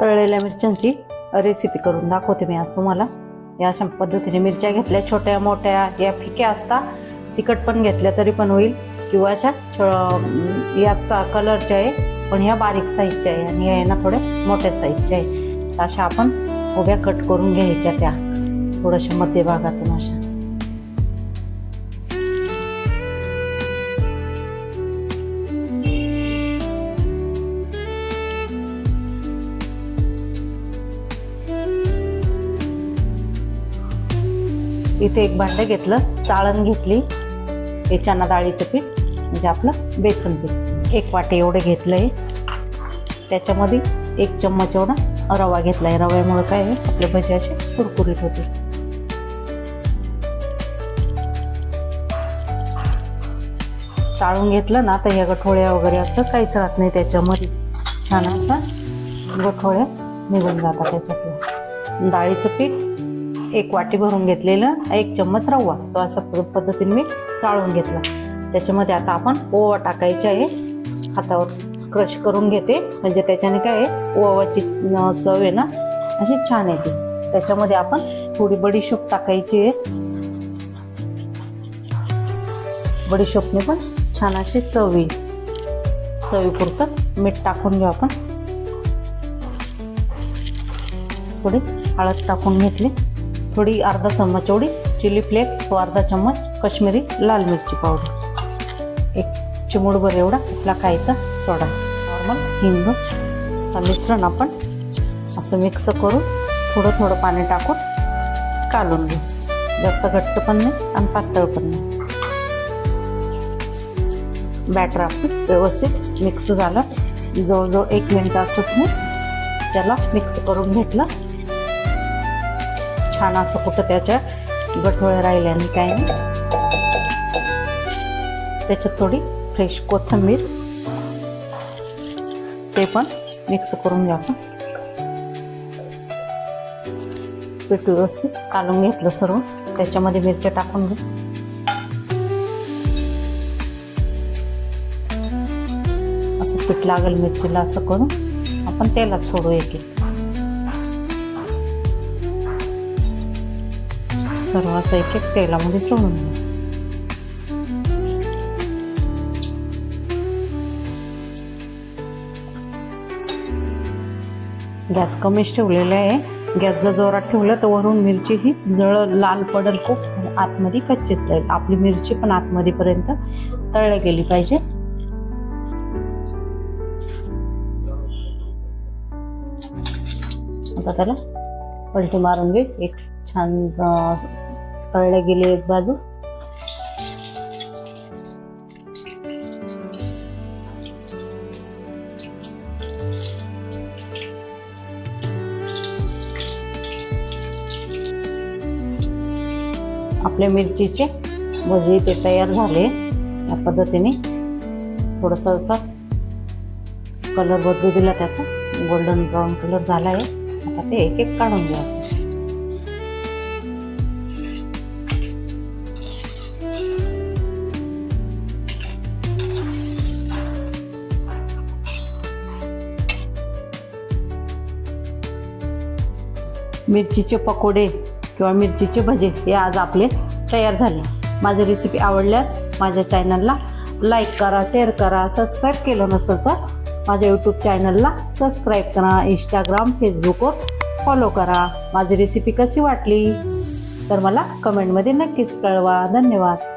तळलेल्या मिरच्यांची रेसिपी करून दाखवते मी आज तुम्हाला. या अशा पद्धतीने मिरच्या घेतल्या छोट्या मोठ्या या फिक्या असता तिखट पण घेतल्या तरी पण होईल. किंवा अशा छो या सा कलरच्या आहे पण ह्या बारीक साईजच्या आहे आणि या आहे ना थोड्या मोठ्या साईजच्या आहे. अशा आपण उभ्या कट करून घ्यायच्या त्या थोड्याशा मध्यभागातून अशा. इथे एक भांडं घेतलं चाळण घेतली. हे चना डाळीचं पीठ म्हणजे आपलं बेसन पीठ. एक वाटे एवढे घेतलं आहे त्याच्यामध्ये एक चम्मच एवढा रवा घेतला आहे रव्यामुळं काय आहे? आपले भजे असे कुरकुरीत होते चाळून घेतलं ना तर ह्या गठोळ्या वगैरे असं काहीच राहत नाही त्याच्यामध्ये. छान असं गठोळ्या निघून जातात त्याच्यातल्या. डाळीचं पीठ एक वाटी भरून घेतलेलं एक चम्मच रवा. तो अशा पद्धतीने मी चाळून घेतला. त्याच्यामध्ये आता आपण ओवा टाकायचे आहे. हातावर क्रश करून घेते. म्हणजे त्याच्याने काय आहे ओवाची चव आहे ना अशी छान येते. त्याच्यामध्ये आपण थोडी बडीशोप टाकायची आहे. बडीशोपने पण छान अशी चव येईल चवीपुरतं मीठ टाकून घेऊ आपण. थोडी हळद टाकून घेतली. थोडी अर्धा चम्मच एवढी चिली फ्लेक्स व अर्धा चम्मच कश्मीरी लाल मिरची पावडर. एक चिमुडभर एवढा आपला खायचा सोडा. नॉर्मल हिंग मिश्रण आपण असं मिक्स करून थोडं थोडं पाणी टाकून कालून घेऊ. जास्त घट्ट पण नाही आणि पातळ पण नाही. बॅटर आपलं व्यवस्थित मिक्स झालं. जवळजवळ एक मिनिट असंच मी त्याला मिक्स करून घेतलं. छान असं कुठं त्याच्या गठोळ्या राहिल्याने काय नाही. त्याच्यात थोडी फ्रेश कोथिंबीर. ते पण मिक्स करून घ्या आपण. पीठ व्यवस्थित कालून घेतलं सर्व. त्याच्यामध्ये मिरच्या टाकून घेऊ असं पीठ लागेल मिरचीला असं करून आपण तेलात सोडू एक एक सर्व असं एक एक तेलामध्ये म्हणजे सोडून गॅस कमीच ठेवलेला आहे. गॅस जर जोरात ठेवलं तर वरून मिरची ही जळ लाल पडल खूप आतमध्ये कच्चीच राहील. आपली मिरची पण आतमध्ये पर्यंत तळल्या गेली पाहिजे. आता त्याला पलटी मारून घे. एक छान अं, गेली एक बाजू. आपल्या मिरचीचे भजी ते तयार झाले या पद्धतीने. थोडंसं असं कलर बदलू दिला त्याचा. गोल्डन ब्राऊन कलर झाला आहे आता ते एक एक काढून घ्या मिरचीचे पकोडे किंवा मिरचीचे भजे हे आज आपले तयार झाले. माझी रेसिपी आवडल्यास माझ्या चॅनलला लाईक करा शेअर करा सबस्क्राईब केलं नसेल तर माझ्या यूट्यूब चॅनलला सबस्क्राईब करा इंस्टाग्राम फेसबुकवर फॉलो करा. माझी रेसिपी कशी वाटली? तर मला कमेंटमध्ये नक्कीच कळवा. धन्यवाद.